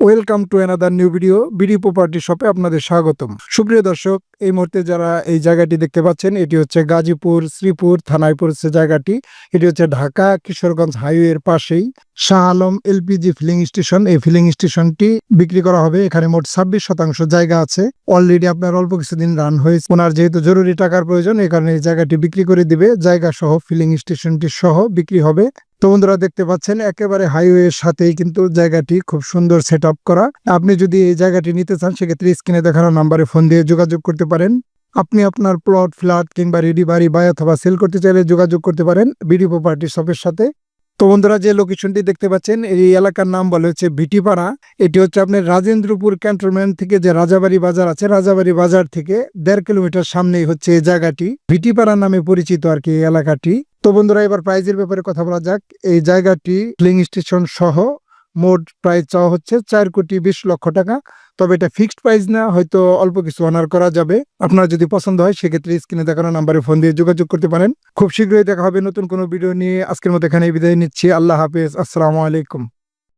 Welcome to another new video BD property শপে আপনাদের স্বাগতম। সুপ্রিয় দর্শক, এই মুহূর্তে যারা এই জায়গাটি দেখতে পাচ্ছেন, এটি হচ্ছে গাজীপুর, শ্রীপুর, থানায় পড়েছে জায়গাটি। এটি হচ্ছে ঢাকা, কিশোরগঞ্জ হাইওয়ের পাশেই Shah Alam LPG filling station. এই ফিলিং স্টেশনটি বিক্রি করা হবে। এখানে মোট ছাব্বিশ শতাংশ জায়গা আছে। অলরেডি আপনার অল্প কিছুদিন রান হয়েছে। ওনার যেহেতু জরুরি টাকার প্রয়োজন এই কারণে এই জায়গাটি বিক্রি করে দিবে। জায়গা সহ ফিলিং স্টেশনটি সহ বিক্রি হবে। তো বন্ধুরা দেখতে পাচ্ছেন, একেবারে হাইওয়ের সাথেই কিন্তু জায়গাটি খুব সুন্দর সেট করা। আপনি যদি এই জায়গাটি নিতে চান, সেক্ষেত্রে স্ক্রিনে দেখানো নাম্বারে ফোন দিয়ে যোগাযোগ করতে পারেন। আপনি আপনার প্লট ফ্ল্যাট কিংবা রেডি বাড়ি বা অথবা সেল করতে চাইলে যোগাযোগ করতে পারেন বিডি প্রপার্টি শপের সাথে। তো বন্ধুরা যে লোকেশনটি দেখতে পাচ্ছেন, এই এলাকার নাম বলে হচ্ছে ভিটিপাড়া। এটি হচ্ছে আপনার রাজেন্দ্রপুর ক্যান্টনমেন্ট থেকে যে রাজাবাড়ি বাজার আছে, রাজাবাড়ি বাজার থেকে দেড় কিলোমিটার সামনেই হচ্ছে এই জায়গাটি। ভিটিপাড়া নামে পরিচিত আর কি এই এলাকাটি। তো বন্ধুরা, এবার প্রাইজের ব্যাপারে কথা বলা যাক। এই জায়গাটি ফিলিং স্টেশন সহ মোট প্রাইস চাওয়া হচ্ছে চার কোটি বিশ লক্ষ টাকা। তবে এটা ফিক্সড প্রাইস না, হয়তো অল্প কিছু অনার করা যাবে। আপনার যদি পছন্দ হয়, সেক্ষেত্রে স্ক্রিনে দেখানো নাম্বারে ফোন দিয়ে যোগাযোগ করতে পারেন। খুব শীঘ্রই দেখা হবে নতুন কোনো ভিডিও নিয়ে। আজকের মতো এখানে বিদায় নিচ্ছি। আল্লাহ হাফিজ। আসসালামু আলাইকুম।